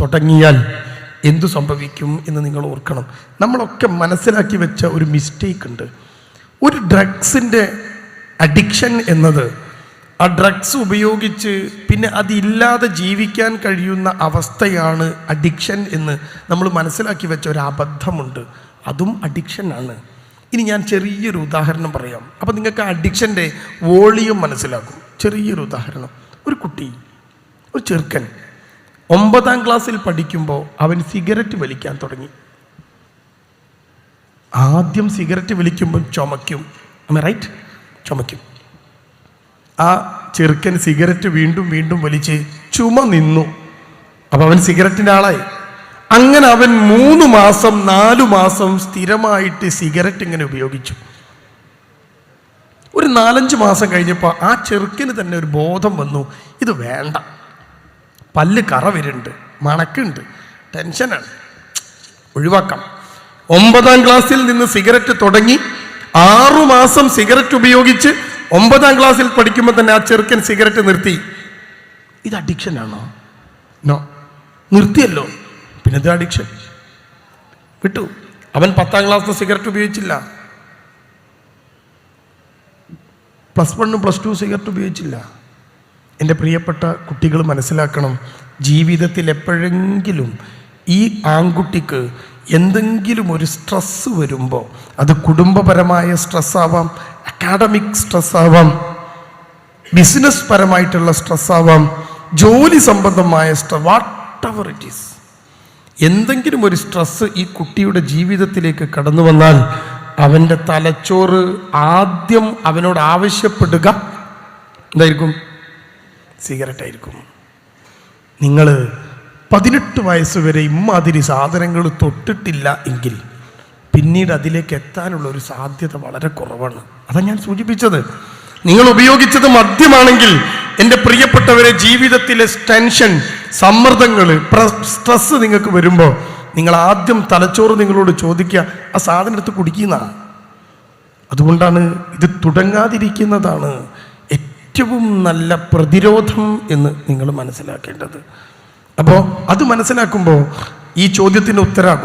തുടങ്ങിയാൽ എന്തു സംഭവിക്കും എന്ന് നിങ്ങൾ ഓർക്കണം. നമ്മളൊക്കെ മനസ്സിലാക്കി വെച്ച ഒരു മിസ്റ്റേക്ക് ഉണ്ട്. ഒരു ഡ്രഗ്സിന്റെ അഡിക്ഷൻ എന്നത് ആ ഡ്രഗ്സ് ഉപയോഗിച്ച് പിന്നെ അതില്ലാതെ ജീവിക്കാൻ കഴിയുന്ന അവസ്ഥയാണ് അഡിക്ഷൻ എന്ന് നമ്മൾ മനസ്സിലാക്കി വെച്ച ഒരു അബദ്ധമുണ്ട്. അതും അഡിക്ഷനാണ് ഇനി ഞാൻ ചെറിയൊരു ഉദാഹരണം പറയാം. അപ്പം നിങ്ങൾക്ക് അഡിക്ഷന്റെ വോളിയം മനസ്സിലാക്കും ചെറിയൊരു ഉദാഹരണം. ഒരു കുട്ടി ഒരു ചെറുക്കൻ ഒമ്പതാം ക്ലാസ്സിൽ പഠിക്കുമ്പോൾ അവൻ സിഗരറ്റ് വലിക്കാൻ തുടങ്ങി. ആദ്യം സിഗരറ്റ് വലിക്കുമ്പോൾ ചുമയ്ക്കും റൈറ്റ് ചുമയ്ക്കും ആ ചെറുക്കൻ സിഗരറ്റ് വീണ്ടും വീണ്ടും വലിച്ച് ചുമ നിന്നു. അപ്പം അവൻ സിഗരറ്റിന്റെ ആളായി. അങ്ങനെ അവൻ മൂന്ന് മാസം നാലു മാസം സ്ഥിരമായിട്ട് സിഗരറ്റ് ഇങ്ങനെ ഉപയോഗിച്ചു. ഒരു നാലഞ്ച് മാസം കഴിഞ്ഞപ്പോൾ ആ ചെറുക്കിന് തന്നെ ഒരു ബോധം വന്നു. ഇത് വേണ്ട. പല്ല് കറ വരുന്നുണ്ട് മണക്കുണ്ട് ടെൻഷനാണ്. ഒഴിവാക്കാം. ഒമ്പതാം ക്ലാസ്സിൽ നിന്ന് സിഗരറ്റ് തുടങ്ങി ആറു മാസം സിഗരറ്റ് ഉപയോഗിച്ച് ഒമ്പതാം ക്ലാസ്സിൽ പഠിക്കുമ്പോൾ തന്നെ ആ ചെറുക്കൻ സിഗരറ്റ് നിർത്തി. ഇത് അഡിക്ഷൻ ആണോ? നോ നിർത്തിയല്ലോ. പിന്നെ ഇത് അഡിക്ഷൻ വിട്ടു. അവൻ പത്താം ക്ലാസ്സിൽ സിഗരറ്റ് ഉപയോഗിച്ചില്ല. പ്ലസ് വണ്ണും പ്ലസ് ടു സിഗരറ്റ് ഉപയോഗിച്ചില്ല. എന്റെ പ്രിയപ്പെട്ട കുട്ടികൾ മനസ്സിലാക്കണം ജീവിതത്തിൽ എപ്പോഴെങ്കിലും ഈ ആൺകുട്ടിക്ക് എന്തെങ്കിലും ഒരു സ്ട്രെസ് വരുമ്പോൾ അത് കുടുംബപരമായ സ്ട്രെസ് ആവാം അക്കാഡമിക് സ്ട്രെസ് ആവാം ബിസിനസ് പരമായിട്ടുള്ള സ്ട്രെസ് ആവാം ജോലി സംബന്ധമായ stress whatever it is എന്തെങ്കിലും ഒരു സ്ട്രെസ് ഈ കുട്ടിയുടെ ജീവിതത്തിലേക്ക് കടന്നു വന്നാൽ അവന്റെ തലച്ചോറ് ആദ്യം അവനോട് ആവശ്യപ്പെടുക എന്തായിരിക്കും? സിഗരറ്റ് ആയിരിക്കും നിങ്ങൾ പതിനെട്ട് വയസ്സ് വരെ ഇമ്മാതിരി സാധനങ്ങൾ തൊട്ടിട്ടില്ല എങ്കിൽ പിന്നീട് അതിലേക്ക് എത്താനുള്ള ഒരു സാധ്യത വളരെ കുറവാണ്. അതാണ് ഞാൻ സൂചിപ്പിച്ചത്. നിങ്ങൾ ഉപയോഗിച്ചത് മദ്യമാണെങ്കിൽ എന്റെ പ്രിയപ്പെട്ടവരെ ജീവിതത്തിലെ ടെൻഷൻ സമ്മർദ്ദങ്ങൾ സ്ട്രെസ് നിങ്ങൾക്ക് വരുമ്പോൾ നിങ്ങൾ ആദ്യം തലച്ചോറ് നിങ്ങളോട് ചോദിക്കുക ആ സാധനം എടുത്ത് കുടിക്കുന്ന അതുകൊണ്ടാണ് ഇത് തുടങ്ങാതിരിക്കുന്നതാണ് ഏറ്റവും നല്ല പ്രതിരോധം എന്ന് നിങ്ങൾ മനസ്സിലാക്കേണ്ടത്. അപ്പോൾ അത് മനസ്സിലാക്കുമ്പോൾ ഈ ചോദ്യത്തിന്റെ ഉത്തരാകും.